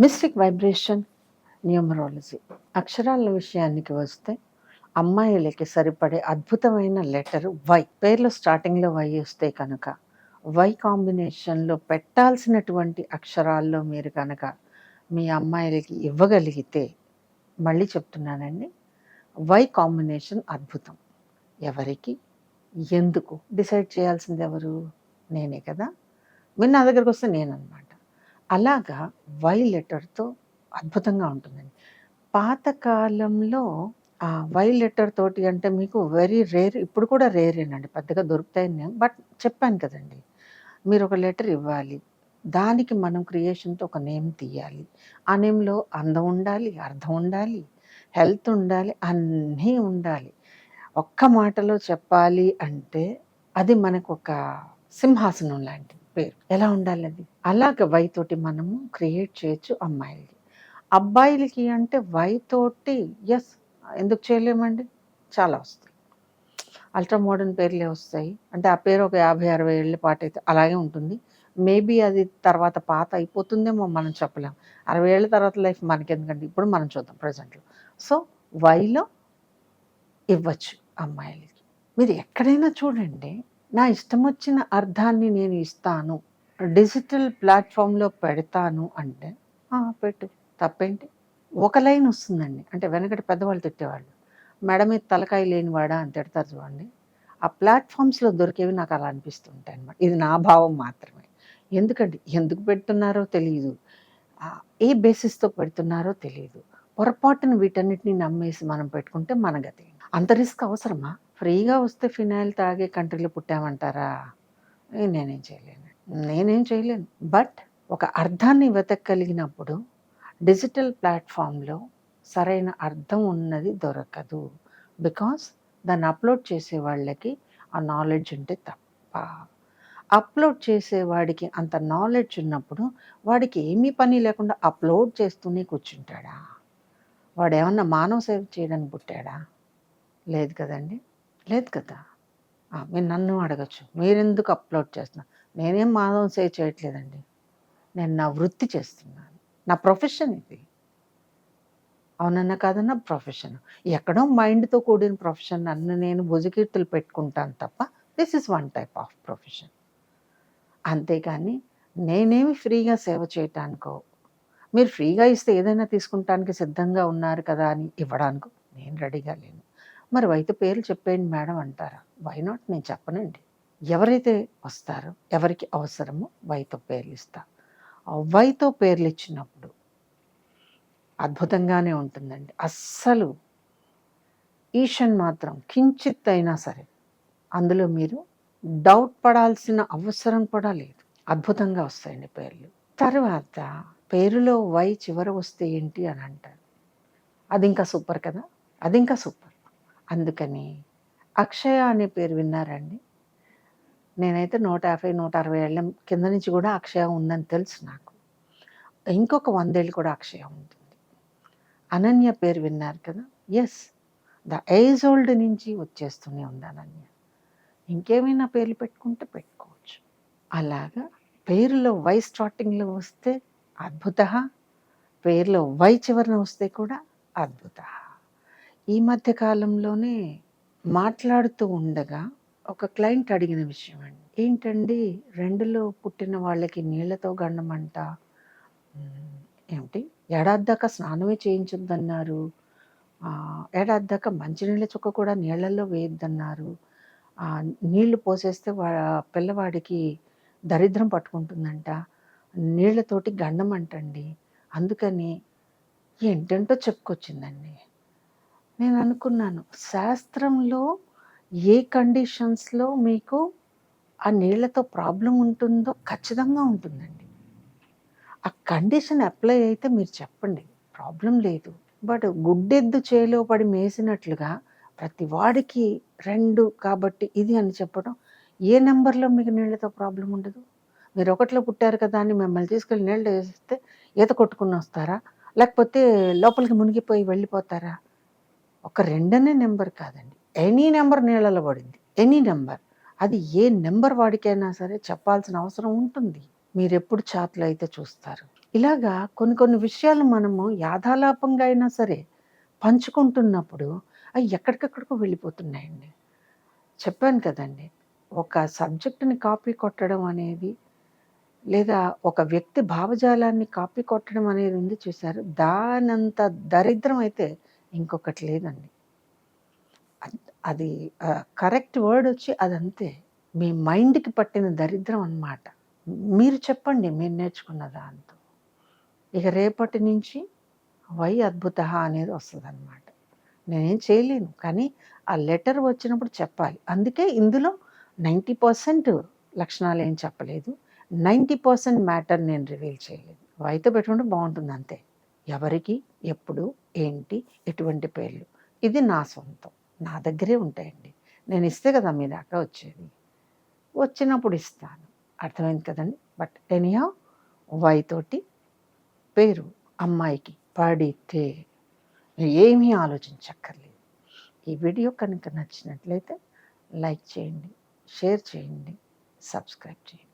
Mystic vibration numerology. అక్షరాల విషయానికి వస్తే అమ్మాయిలకి సరిపడే అద్భుతమైన లెటర్ వై. పేర్లో స్టార్టింగ్లో వై వస్తే కనుక. వై కాంబినేషన్లో పెట్టాల్సినటువంటి అక్షరాల్లో మీరు కనుక మీ అమ్మాయిలకి ఇవ్వగలిగితే మళ్ళీ చెప్తున్నానండి వై కాంబినేషన్ అద్భుతం. ఎవరికి? ఎందుకు? డిసైడ్ చేయాల్సింది ఎవరు? నేనే కదా. మీరు నా దగ్గరకు వస్తే నేనన్నమాట అలాగా వై లెటర్తో అద్భుతంగా ఉంటుందండి. పాతకాలంలో ఆ వై లెటర్ తోటి అంటే మీకు వెరీ రేర్ ఇప్పుడు కూడా రేరేనండి పెద్దగా దొరుకుతాయని బట్ చెప్పాను కదండి. మీరు ఒక లెటర్ ఇవ్వాలి దానికి మనం క్రియేషన్తో ఒక నేమ్ తీయాలి ఆ నేమ్లో అందం ఉండాలి అర్థం ఉండాలి హెల్త్ ఉండాలి అన్నీ ఉండాలి. ఒక్క మాటలో చెప్పాలి అంటే అది మనకు ఒక సింహాసనం లాంటిది. పేరు. ఎలా ఉండాలి అది అలాగ వై తోటి మనము క్రియేట్ చేయొచ్చు అమ్మాయిలకి. అబ్బాయిలకి అంటే వై తోటి ఎస్ ఎందుకు చేయలేమండి? చాలా వస్తాయి. అల్ట్రా మోడర్న్ పేర్లే వస్తాయి. అంటే ఆ పేరు ఒక యాభై అరవై ఏళ్ళ పాటు అయితే అలాగే ఉంటుంది. మేబీ అది తర్వాత పాత అయిపోతుందేమో మనం చెప్పలేం. అరవై ఏళ్ళ తర్వాత లైఫ్ మనకి ఎందుకంటే ఇప్పుడు మనం చూద్దాం ప్రజెంట్లో. సో వైలో ఇవ్వచ్చు అమ్మాయిలకి. మీరు ఎక్కడైనా చూడండి నా ఇష్టం వచ్చిన అర్థాన్ని నేను ఇస్తాను. డిజిటల్ ప్లాట్ఫామ్లో పెడతాను అంటే పెట్టు. తప్పేంటి? ఒక లైన్ వస్తుందండి. అంటే వెనకటి పెద్దవాళ్ళు తిట్టేవాళ్ళు. మెడ మీద తలకాయ లేనివాడా అని తిడతారు చూడండి. ఆ ప్లాట్ఫామ్స్లో దొరికేవి నాకు అలా అనిపిస్తుంటాయి అనమాట ఇది నా భావం మాత్రమే. ఎందుకంటే ఎందుకు పెడుతున్నారో తెలియదు ఏ బేసిస్తో పెడుతున్నారో తెలియదు పొరపాటున వీటన్నిటిని నమ్మేసి మనం పెట్టుకుంటే మన గతి. అంత రిస్క్ అవసరమా? ఫ్రీగా వస్తే ఫినాయిల్ తాగే కంట్రీలో పుట్టామంటారా? నేనేం చేయలేను. నేనేం చేయలేను. బట్ ఒక అర్థాన్ని వెతకగలిగినప్పుడు డిజిటల్ ప్లాట్ఫామ్లో సరైన అర్థం ఉన్నది దొరకదు. బికాస్ దాన్ని అప్లోడ్ చేసే వాళ్ళకి ఆ నాలెడ్జ్ ఉంటే తప్ప. అప్లోడ్ చేసేవాడికి అంత నాలెడ్జ్ ఉన్నప్పుడు వాడికి ఏమీ పని లేకుండా అప్లోడ్ చేస్తూనే కూర్చుంటాడా? వాడు ఏమన్నా మానవ సేవ చేయడానికి పుట్టాడా? లేదు కదండి. లేదు కదా. మీరు నన్ను అడగచ్చు. మీరెందుకు అప్లోడ్ చేస్తున్నారు? నేనేం మాధవం సేవ చేయట్లేదండి. నేను నా వృత్తి చేస్తున్నాను. నా ప్రొఫెషన్ ఇది. అవునన్నా కాదన్నా ప్రొఫెషన్. ఎక్కడో మైండ్తో కూడిన ప్రొఫెషన్. నన్ను నేను భుజకీర్తులు పెట్టుకుంటాను తప్ప this is one type of profession. అంతేకాని నేనేమి ఫ్రీగా సేవ చేయటానికో మీరు ఫ్రీగా ఇస్తే ఏదైనా తీసుకుంటానికి సిద్ధంగా ఉన్నారు కదా అని ఇవ్వడానికి నేను రెడీగా లేను. మరి అయితే పేర్లు చెప్పేయండి మేడం అంటారా? వై నాట్ నేను చెప్పనండి. ఎవరైతే వస్తారో ఎవరికి అవసరమో వైతో పేర్లు ఇస్తా. వైతో పేర్లు ఇచ్చినప్పుడు అద్భుతంగానే ఉంటుందండి. అస్సలు ఈషన్ మాత్రం కించిత్ అయినా సరే అందులో మీరు డౌట్ పడాల్సిన అవసరం కూడా లేదు. అద్భుతంగా వస్తాయండి పేర్లు. తర్వాత పేరులో వై చివర వస్తే ఏంటి అని అంటారు. అది ఇంకా సూపర్ కదా? అది ఇంకా సూపర్ అందుకని. అక్షయ అనే పేరు విన్నారండి? నేనైతే నూట యాభై నూట అరవై ఏళ్ళ కింద నుంచి కూడా అక్షయ ఉందని తెలుసు నాకు. ఇంకొక వందేళ్ళు కూడా అక్షయ ఉంటుంది. అనన్య పేరు విన్నారు కదా? ఎస్ ద ఏజ్ ఓల్డ్ నుంచి వచ్చేస్తూనే ఉంది అనన్య. ఇంకేమైనా పేర్లు పెట్టుకుంటే పెట్టుకోవచ్చు. అలాగా పేరులో వై స్టార్టింగ్లో వస్తే అద్భుత పేరులో వై చివరన వస్తే కూడా అద్భుత ఈ మధ్య కాలంలోనే మాట్లాడుతూ ఉండగా ఒక క్లయింట్ అడిగిన విషయం అండి. ఏంటండి? రెండులో పుట్టిన వాళ్ళకి నీళ్ళతో గండమంట. ఏమిటి? ఏడాది దాకా స్నానమే చేయించొద్దన్నారు. ఆ, ఏడాది దాకా మంచినీళ్ళ చుక్క కూడా నీళ్ళల్లో వేయొద్దన్నారు. నీళ్ళు పోసేస్తే వా పిల్లవాడికి దరిద్రం పట్టుకుంటుందంట. నీళ్ళతోటి గండం అంటండి అందుకని ఏంటంటో చెప్పుకొచ్చిందండి. నేను అనుకున్నాను శాస్త్రంలో ఏ కండిషన్స్లో మీకు ఆ నీళ్ళతో ప్రాబ్లం ఉంటుందో ఖచ్చితంగా ఉంటుందండి. ఆ కండిషన్ అప్లై అయితే మీరు చెప్పండి. ప్రాబ్లం లేదు. బట్ గుడ్డెద్దు చేలో పడి మేసినట్లుగా ప్రతి వాడికి రెండు కాబట్టి ఇది అని చెప్పడం ఏ నెంబర్లో మీకు నీళ్ళతో ప్రాబ్లం ఉండదు? మీరు ఒకటిలో పుట్టారు కదా అని మిమ్మల్ని తీసుకెళ్ళి నీళ్ళు వేస్తే ఈత కొట్టుకుని వస్తారా? లేకపోతే లోపలికి మునిగిపోయి వెళ్ళిపోతారా? ఒక రెండనే నెంబర్ కాదండి. ఎనీ నెంబర్ నీళ్ళలో పడింది. Any number. అది ఏ నెంబర్ వాడికైనా సరే చెప్పాల్సిన అవసరం ఉంటుంది. మీరెప్పుడు చాట్లు అయితే చూస్తారు. ఇలాగా కొన్ని కొన్ని విషయాలు మనము యాథాలాపంగా అయినా సరే పంచుకుంటున్నప్పుడు అవి ఎక్కడికక్కడికో వెళ్ళిపోతున్నాయండి. చెప్పాను కదండి. ఒక సబ్జెక్టుని కాపీ కొట్టడం అనేది లేదా ఒక వ్యక్తి భావజాలాన్ని కాపీ కొట్టడం అనేది ఉంది చూశారు. దానంత దరిద్రం అయితే ఇంకొకటి లేదండి. అది కరెక్ట్ వర్డ్ వచ్చి అదంతే. మీ మైండ్కి పట్టిన దరిద్రం అన్నమాట. మీరు చెప్పండి మీరు నేర్చుకున్న దాంతో. ఇక రేపటి నుంచి వై అద్భుత అనేది వస్తుంది అనమాట నేనేం చేయలేను కానీ ఆ లెటర్ వచ్చినప్పుడు చెప్పాలి. అందుకే ఇందులో నైంటీ పర్సెంట్ లక్షణాలు ఏం చెప్పలేదు. నైంటీ పర్సెంట్ మ్యాటర్ నేను రివీల్ చేయలేదు. వైతో పెట్టుకుంటే బాగుంటుంది అంతే. ఎవరికి ఎప్పుడు ఏంటి ఎటువంటి పేర్లు. ఇది నా సొంతం. నా దగ్గరే ఉంటాయండి. నేను ఇస్తే కదా మీ దాకా వచ్చేది. వచ్చినప్పుడు ఇస్తాను. అర్థమైంది కదండి? బట్ ఎనీహౌ వై తోటి పేరు అమ్మాయికి పడితే ఏమీ ఆలోచించక్కర్లేదు. ఈ వీడియో కనుక నచ్చినట్లయితే లైక్ చేయండి షేర్ చేయండి సబ్స్క్రైబ్ చేయండి.